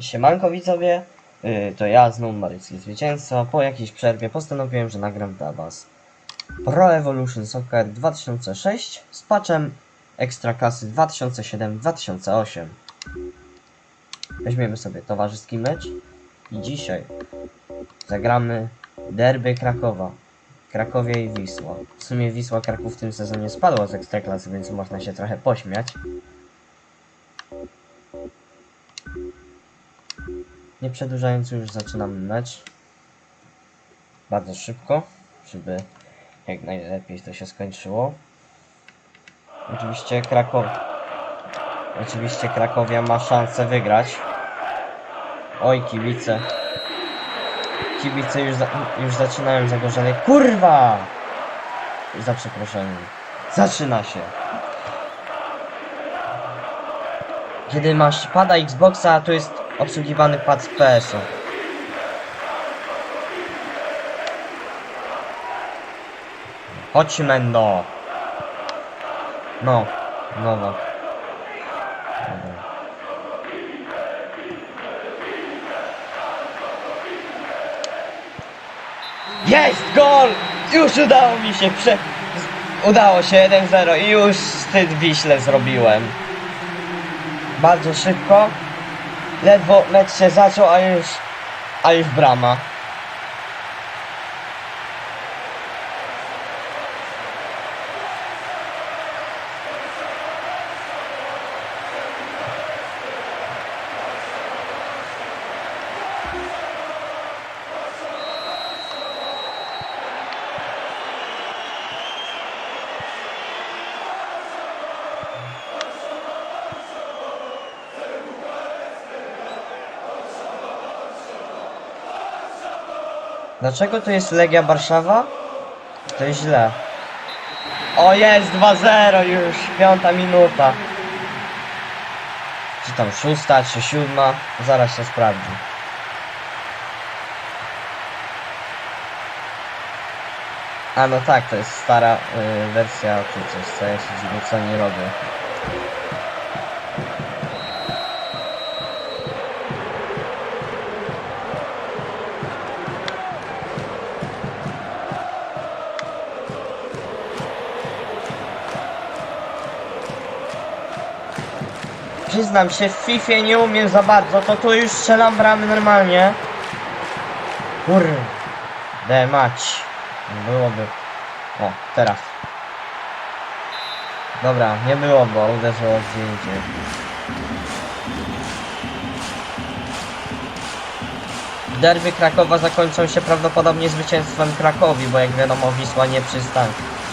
Siemanko widzowie, yy, to ja znowu Marycki Zwycięzca. Po jakiejś przerwie postanowiłem, że nagram dla was Pro Evolution Soccer 2006 z patchem Ekstraklasy 2007-2008. Weźmiemy sobie towarzyski mecz i dzisiaj zagramy derby Krakowa. Krakowie i Wisła. W sumie Wisła Kraków w tym sezonie spadła z Ekstraklasy, więc można się trochę pośmiać. Nie przedłużając już zaczynamy mecz. Bardzo szybko, żeby jak najlepiej to się skończyło. Oczywiście Krakow... Oczywiście Krakowia ma szansę wygrać. Oj kibice. Kibice już, za, już zaczynają zagorzenie. Kurwa! Za przeproszeniem. Zaczyna się. Kiedy masz pada Xboxa, to jest obsługiwany pad z PS-u. Chodź Mendo. No, nowa. Dobra. Jest gol! Już udało mi się prze... Udało się 1-0 i już wstyd Wiśle zrobiłem. Bardzo szybko. Ledwo mecz się zaczął, a już... A już brama. Dlaczego to jest Legia Warszawa? To jest źle. O jest 2-0 już, piąta minuta. Czy tam szósta, czy siódma? Zaraz się sprawdzi. A no tak, to jest stara y, wersja czy coś, co ja się dziwię, co nie robię. Przyznam się, w FIFA nie umiem za bardzo, to tu już strzelam bramy normalnie. Kurde mać. Byłoby. O, teraz. Dobra, nie było, bo uderzyło indziej. Derby Krakowa zakończą się prawdopodobnie zwycięstwem Krakowi, bo jak wiadomo Wisła nie przystaje.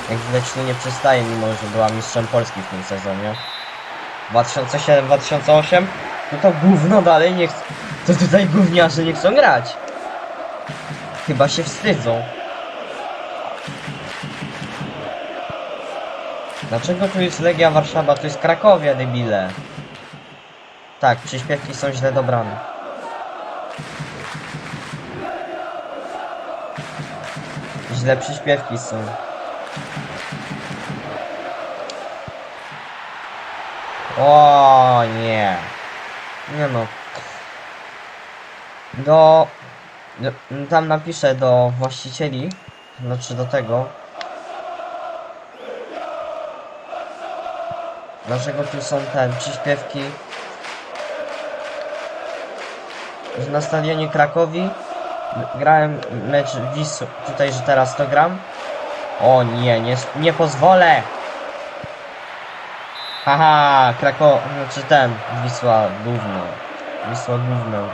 Jak widać tu nie przystaje, mimo że była mistrzem Polski w tym sezonie. 2007-2008 No to gówno dalej nie chce. To tutaj gówniarze nie chcą grać. Chyba się wstydzą. Dlaczego tu jest Legia Warszawa? To jest Krakowia, debile. Tak, przyśpiewki są źle dobrane. Źle przyśpiewki są. O nie. Nie no. Do, do... Tam napiszę do właścicieli. Znaczy do tego. Dlaczego tu są te przyśpiewki? Że na stadionie Krakowi grałem mecz Wis tutaj, że teraz to gram. O nie, nie, nie pozwolę! Haha, Krako... Znaczy ten, Wisła Gówno. Wisła Gówno.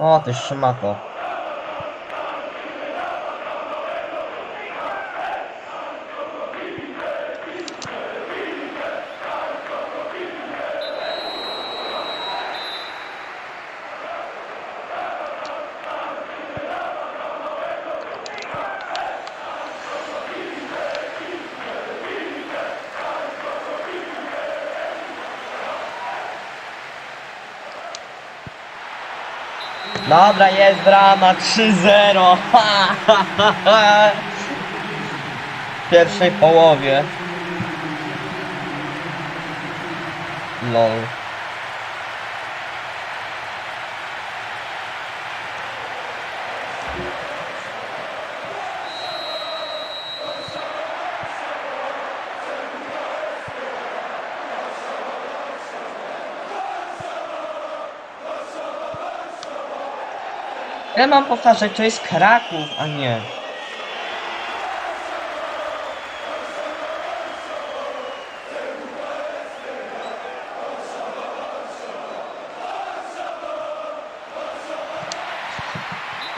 O, ty szmato. Dobra, jest brama 3-0. Ha, ha, ha, ha. w pierwszej połowie. Lol. Ja mam powtarzać, to jest Kraków, a nie.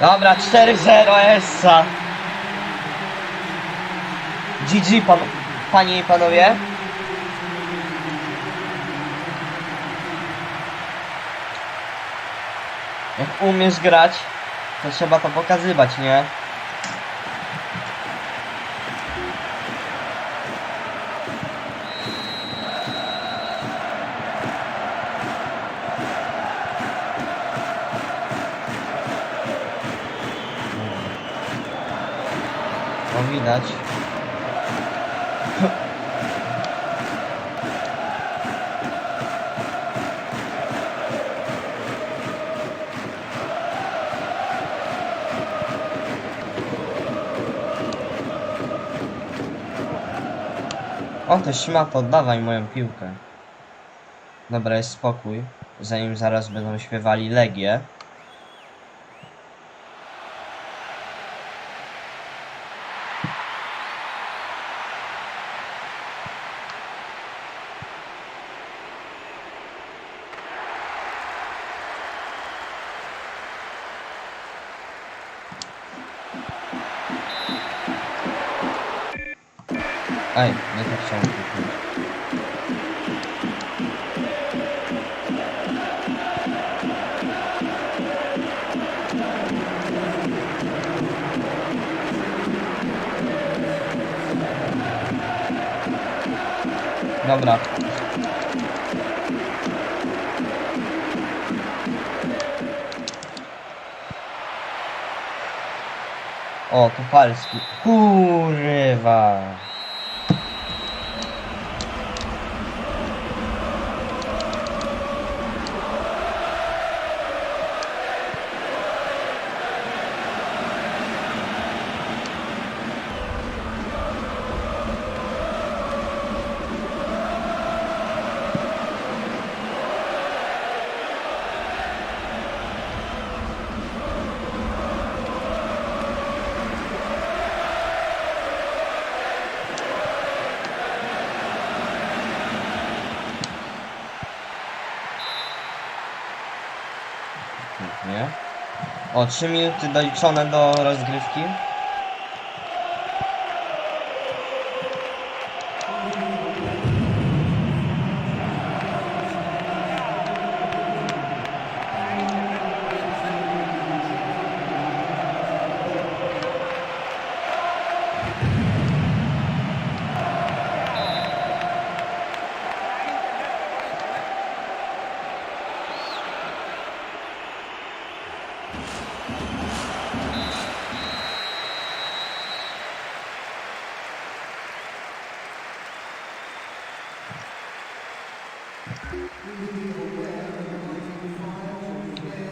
Dobra, 4-0 Essa. GG pan, panie i panowie. Jak umiesz grać, to trzeba to pokazywać, nie? Widać. O, to szmato, oddawaj moją piłkę. Dobra, jest spokój. Zanim zaraz będą śpiewali Legię. Ej, nie tak chciałem. Dobra. O, Kupalski. Kurwa. O, 3 minuty doliczone do rozgrywki.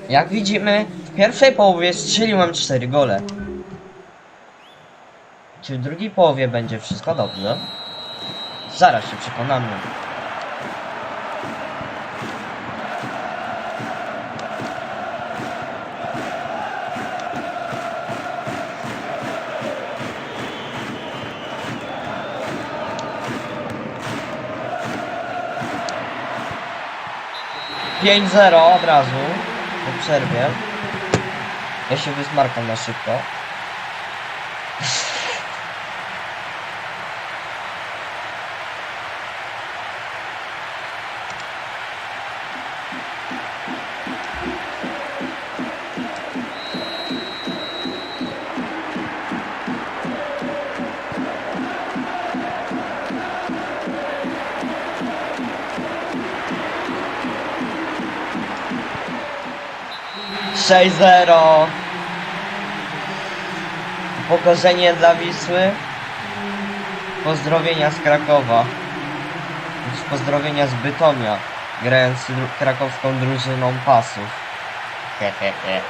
Jak widzimy, w pierwszej połowie strzeliłem 4 gole. Czy w drugiej połowie będzie wszystko dobrze? Zaraz się przekonamy. Pięć zero od razu przerwie. Ja się wysmarkam na szybko. Sześć zero. Upokorzenie dla Wisły. pozdrowienia z Krakowa. Pozdrowienia z Bytomia, grając krakowską drużyną pasów. Hehehe.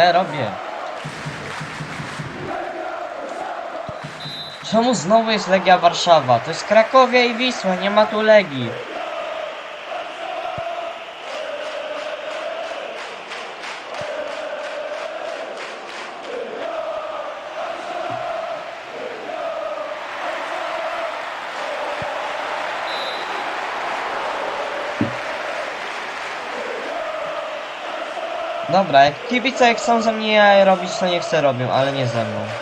Ja robię? Czemu znowu jest Legia Warszawa? To jest Krakowia i Wisła, nie ma tu Legii. Dobra, jak kibice jak chcą ze mnie robić, to nie chcę robią, ale nie ze mną.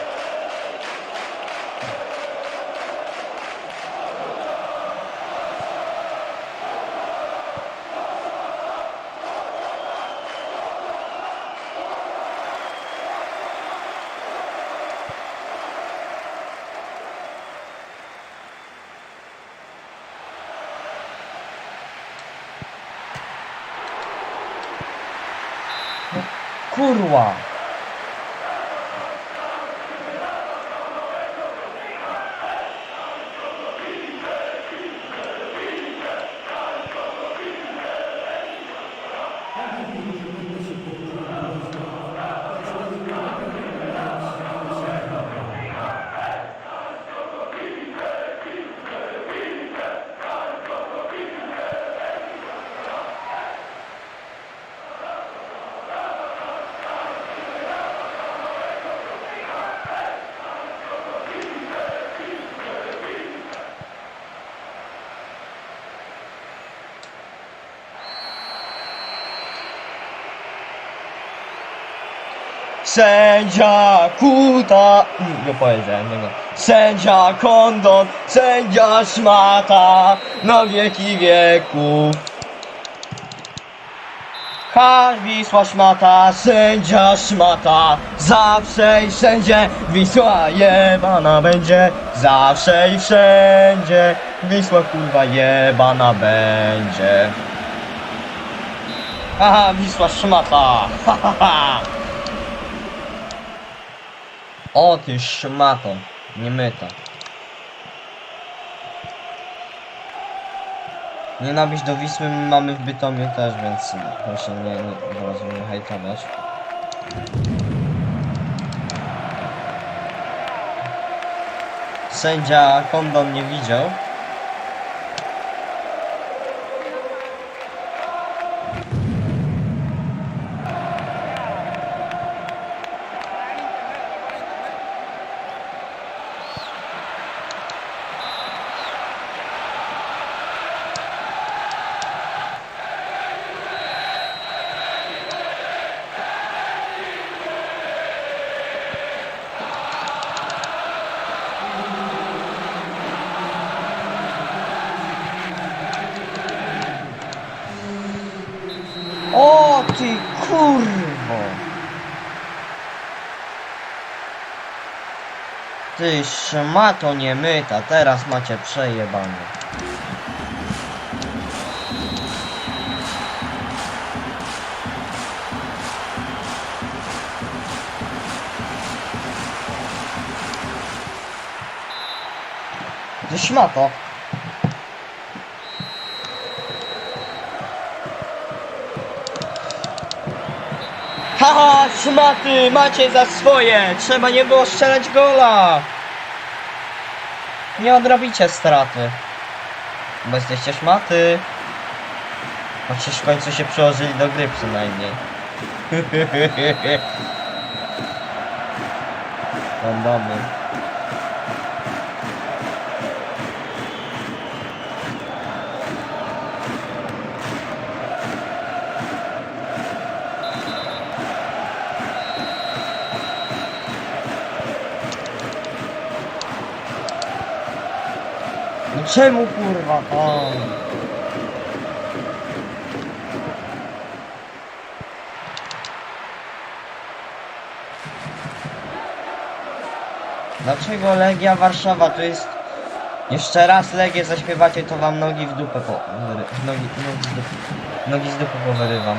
作るわ。Sędzia Kuta... Mm, Nie powiedziałem tego. Sędzia Kondon, sędzia Szmata, na wieki wieków. Ha, Wisła Szmata, sędzia Szmata, zawsze i wszędzie Wisła jebana będzie, zawsze i wszędzie Wisła kurwa jebana będzie. Haha, Wisła Szmata, ha ha ha. O ty szmato, nie myta. Nienawiść do Wisły mamy w Bytomiu też, więc proszę nie, nie, zaraz mnie hejtować. Sędzia kondon nie widział. Ty szmato nie myta, teraz macie przejebane. Ty szmato! Haha, szmaty, macie za swoje! Trzeba nie było strzelać gola! Nie odrobicie straty. Bo jesteście szmaty. Chociaż w końcu się przyłożyli do gry przynajmniej. Randomy. No czemu kurwa o. Dlaczego Legia Warszawa to jest... Jeszcze raz Legię zaśpiewacie, to wam nogi w dupę po... Nogi, nogi, z dupy, nogi z dupy powyrywam.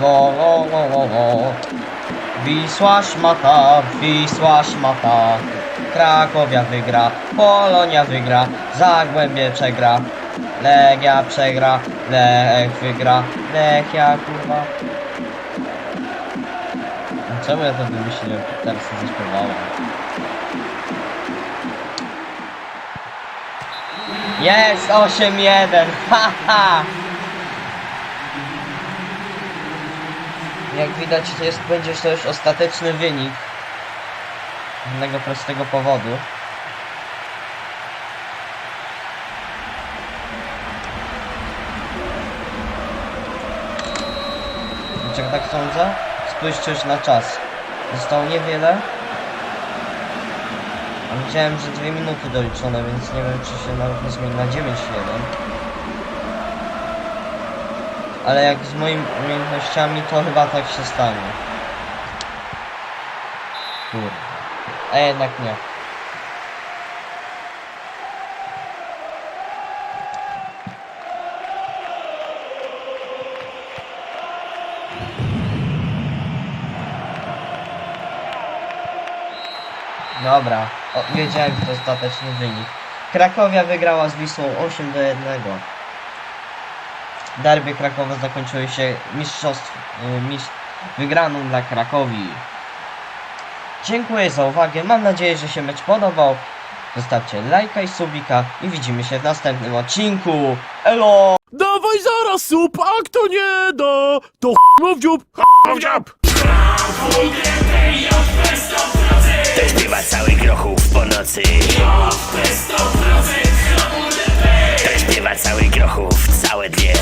Wo, wo, wo, wo, wo. Wisła szmata, Wisła szmata. Krakowia wygra, Polonia wygra, Zagłębie przegra, Legia przegra, Lech wygra, Lechia kurwa. No Czemu ja to wymyśliłem? Teraz to zaśpiewałem. Jest 8-1, haha! Jak widać, jest, będzie to już ostateczny wynik. Z jednego prostego powodu. Dlaczego tak sądzę? Spójrzcie już na czas. Zostało niewiele. Widziałem, że dwie minuty doliczone, więc nie wiem, czy się nawet nie zmieni na 9-1. Ale jak z moimi umiejętnościami, to chyba tak się stanie. Kurde. A jednak nie. Dobra, o, wiedziałem, że to ostateczny wynik. Krakowia wygrała z Wisłą 8 do 1. Derby Krakowa zakończyły się mistrzostw, y, mistrz, wygraną dla Krakowi. Dziękuję za uwagę, mam nadzieję, że się mecz podobał. Zostawcie lajka i subika i widzimy się w następnym odcinku. Elo! Dawaj zaraz sup, a kto nie da, to ch**no w dziób, ch**no w dziób. To śpiewa cały grochów po nocy Śpiewa cały grochów całe dwie